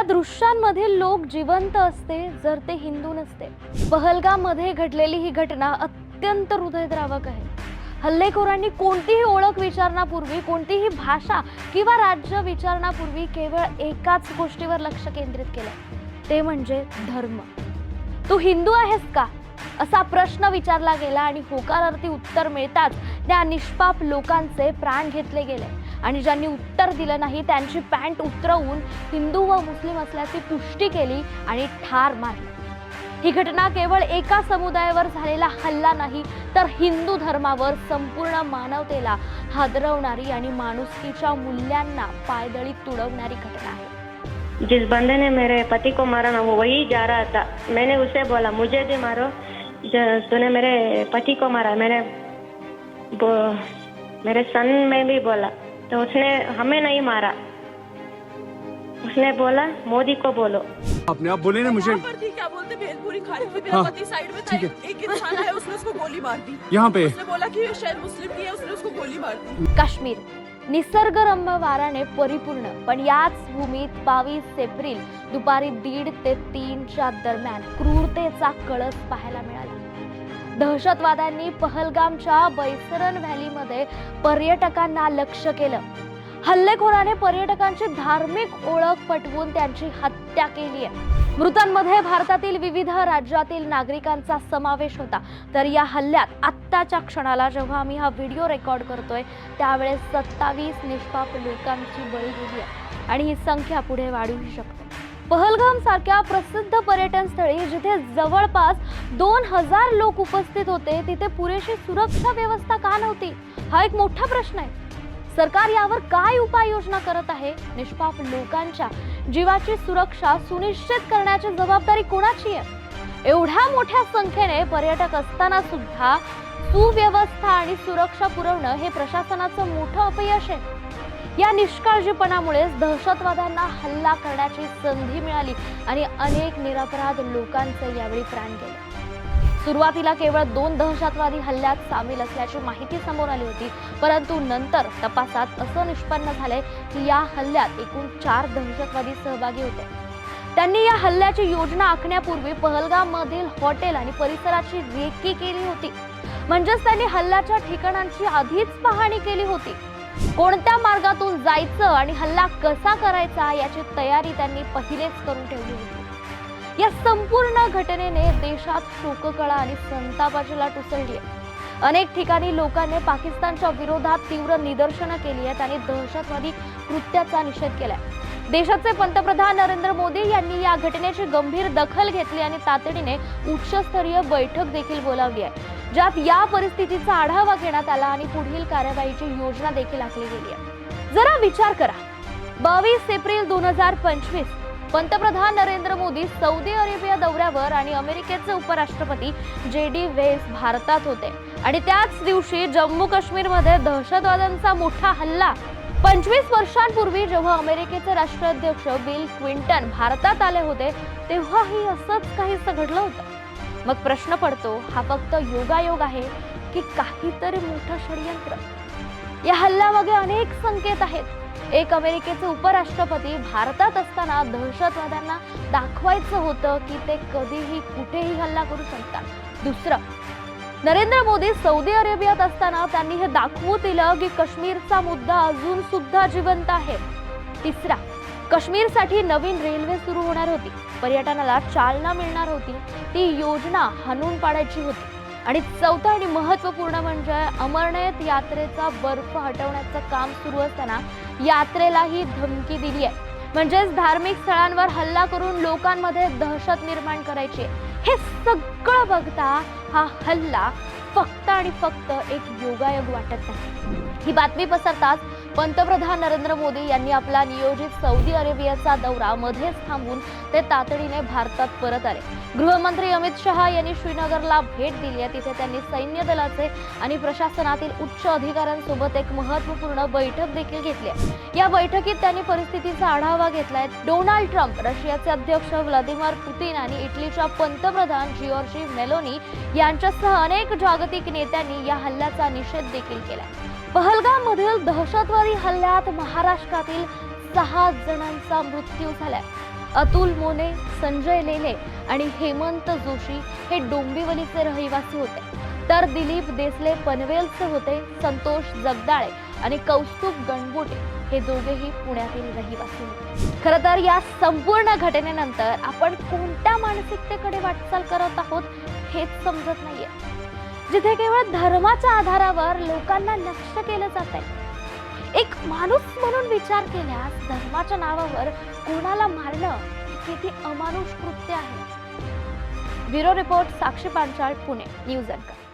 या दृश्यांमधील लोक जिवंत असते जर ते हिंदू नसते. पहलगाममध्ये घडलेली ही घटना अत्यंत हृदयद्रावक आहे. हल्लेखोरांनी कोणतीही ओळख विचारण्यापूर्वी कोणतीही भाषा किंवा राज्य विचारण्यापूर्वी केवळ एकाच गोष्टीवर लक्ष केंद्रित केलं. ते म्हणजे धर्म. तू हिंदू आहेस का? असा प्रश्न विचारला गेला आणि होकारार्थी उत्तर मिळताच त्या निष्पाप लोकांचे प्राण घेतले गेले. आणि ज्यांनी उत्तर दिलं नाही त्यांची पॅन्ट उतरवून हिंदू व मुस्लिम असल्याची पुष्टी केली आणि ठार मारली. ही घटना केवळ एका समुदायावर झालेला हल्ला नाही तर हिंदू धर्मावर संपूर्ण मानवतेला हादरवणारी आणि माणुसकीच्या मूल्यांना पायदळी तुडवणारी घटना आहे. जिस बंदे ने मेरे पति को मारा ना वो वही जा रहा था। मैंने उसे बोला मुझे भी मारो। ज- तूने मेरे पति को मारा मैंने मेरे सन में भी बोला। तो उसने हमें नहीं मारा। उसने बोला मोदी को बोलो। आपने आप बोले ना मुझे। क्या बोलते? भेलपुरी खा रही थी मेरा हाँ, पति साइड में था ठीक है। एक एक इंसान आया उसने उसको गोली मार दी। यहाँ पे। उसने बोला कि ये शायद मुस्लिम की है उसने उसको गोली मार दी। काश्मीर निसर्गरम्य वाराने परिपूर्ण पण याच भूमीत बावीस एप्रिल दुपारी दीड ते तीनच्या दरम्यान क्रूरतेचा कळस पाहायला मिळाला. दहशतवाद्यांनी पहलगामच्या बैसरन व्हॅलीमध्ये पर्यटकांना लक्ष केलं. हल्लेखोराने पर्यटकांची धार्मिक ओळख पटवून त्यांची हत्या केली आहे. मृतांमध्ये भारतातील विविध राज्यातील नागरिकांचा समावेश होता. तर या हल्ल्यात आत्ताच्या क्षणाला जेव्हा आम्ही हा व्हिडिओ रेकॉर्ड करतोय त्यावेळेस सत्तावीस निष्पाप लोकांची बळी गेली आहे. आणि ही संख्या पुढे वाढूही शकते. पहलगाम सारख्या प्रसिद्ध पर्यटन स्थळी जिथे जवळपास दोन हजार लोक उपस्थित होते तिथे पुरेशी सुरक्षा व्यवस्था का नव्हती? हा एक मोठा प्रश्न आहे. सरकार यावर काय उपाययोजना करत आहे? निष्पाप लोकांच्या जीवाची सुरक्षा सुनिश्चित करण्याची जबाबदारी कोणाची आहे? एवढ्या मोठ्या संख्येने पर्यटक असताना सुद्धा सुव्यवस्था आणि सुरक्षा पुरवणं हे प्रशासनाचं मोठं अपयश आहे. या निष्काळजीपणामुळेच दहशतवाद्यांना हल्ला करण्याची संधी मिळाली आणि अनेक निरपराध लोकांचे यावेळी प्राण गेले. सुरुवातीला केवळ दोन दहशतवादी हल्ल्यात सामील असल्याची माहिती समोर आली होती परंतु नंतर तपासात असं निष्पन्न झालंय की या हल्ल्यात एकूण चार दहशतवादी सहभागी होते. त्यांनी या हल्ल्याची योजना आखण्यापूर्वी पहलगाम मधील हॉटेल आणि परिसराची रेकी केली होती. म्हणजेच त्यांनी हल्ल्याच्या ठिकाणांची आधीच पाहणी केली होती. कोणत्या मार्गातून जायचं आणि हल्ला कसा करायचा याची तयारी त्यांनी पहिलेच करून ठेवली होती. या संपूर्ण घटनेने देशात शोककळा आणि संतापाची लाट उसळली आहे. अनेक ठिकाणी लोकांनी पाकिस्तानच्या विरोधात तीव्र निदर्शनं केली आहेत आणि दहशतवादी कृत्याचा निषेध केलाय. देशाचे पंतप्रधान नरेंद्र मोदी यांनी या घटनेची गंभीर दखल घेतली आणि तातडीने उच्चस्तरीय बैठक देखील बोलावली आहे. ज्यात या परिस्थितीचा आढावा घेण्यात आला आणि पुढील कार्यवाहीची योजना देखील आखली गेली आहे. जरा विचार करा. बावीस एप्रिल दोन हजार पंचवीस पंतप्रधान नरेंद्र मोदी सौदी अरेबिया दौऱ्यावर आणि अमेरिकेचे उपराष्ट्रपती जे डी वेस भारतात होते. आणि त्याच दिवशी जम्मू काश्मीरमध्ये दहशतवाद्यांचा मोठा हल्ला. पंचवीस वर्षांपूर्वी जेव्हा अमेरिकेचे राष्ट्राध्यक्ष बिल क्विंटन भारतात आले होते तेव्हाही असंच काहीसं घडलं होतं. मग प्रश्न पडतो हा फक्त योगायोग आहे की काहीतरी मोठं षडयंत्र? या हल्ल्यामागे अनेक संकेत आहेत. एक अमेरिकेचे उपराष्ट्रपती भारतात असताना दहशतवाद्यांना दाखवायचं होतं की ते कधीही कुठेही हल्ला करू शकतात. दुसरं नरेंद्र मोदी सौदी अरेबियात असताना त्यांनी हे दाखवू दिलं की काश्मीरचा मुद्दा अजून सुद्धा जिवंत आहे. तिसरा काश्मीरसाठी नवीन रेल्वे सुरू होणार होती. पर्यटनाला चालना मिळणार होती ती योजना हाणून पाडायची होती आणि चौथं आणि महत्त्वपूर्ण म्हणजे अमरनाथ यात्रेचा बर्फ हटवण्याचं काम सुरू असताना यात्रेलाही धमकी दिली आहे म्हणजेच धार्मिक स्थळांवर हल्ला करून लोकांमध्ये दहशत निर्माण करायची आहे. हे सगळं बघता हा हल्ला फक्त आणि फक्त एक योगायोग वाटत नाही. ही बातमी पसरताच पंतप्रधान नरेंद्र मोदी यांनी आपला नियोजित सौदी अरेबियाचा दौरा मध्येच थांबून ते तातडीने भारतात परत आले. गृहमंत्री अमित शहा यांनी श्रीनगरला भेट दिली आहे. तिथे त्यांनी सैन्य दलाचे आणि प्रशासनातील उच्च अधिकाऱ्यांसोबत एक महत्त्वपूर्ण बैठक देखील घेतली आहे. या बैठकीत त्यांनी परिस्थितीचा आढावा घेतलाय. डोनाल्ड ट्रम्प रशियाचे अध्यक्ष व्लादिमीर पुतीन आणि इटलीच्या पंतप्रधान जिओर्जी मेलोनी यांच्यासह अनेक जागतिक नेत्यांनी या हल्ल्याचा निषेध देखील केला. पहलगाम मधील दहशतवादी हल्ल्यात महाराष्ट्रातील सहा जणांचा मृत्यू झालाय. अतुल मोने संजय लेले आणि हेमंत जोशी हे डोंबिवलीचे रहिवासी होते. तर दिलीप देसले पनवेलचे होते संतोष जगदाळे आणि कौस्तुभ गणबुटे हे दोघेही पुण्यातील रहिवासी होते. खरं तर या संपूर्ण घटनेनंतर आपण कोणत्या मानसिकतेकडे वाटचाल करत आहोत हेच समजत नाहीये. जिथे केवळ धर्माच्या आधारावर लोकांना लक्ष केलं जात आहे एक माणूस म्हणून विचार केल्यास धर्माच्या नावावर कोणाला मारणं किती अमानुष कृत्य आहे. Bureau report Sakshi Panchal Pune news अँकर.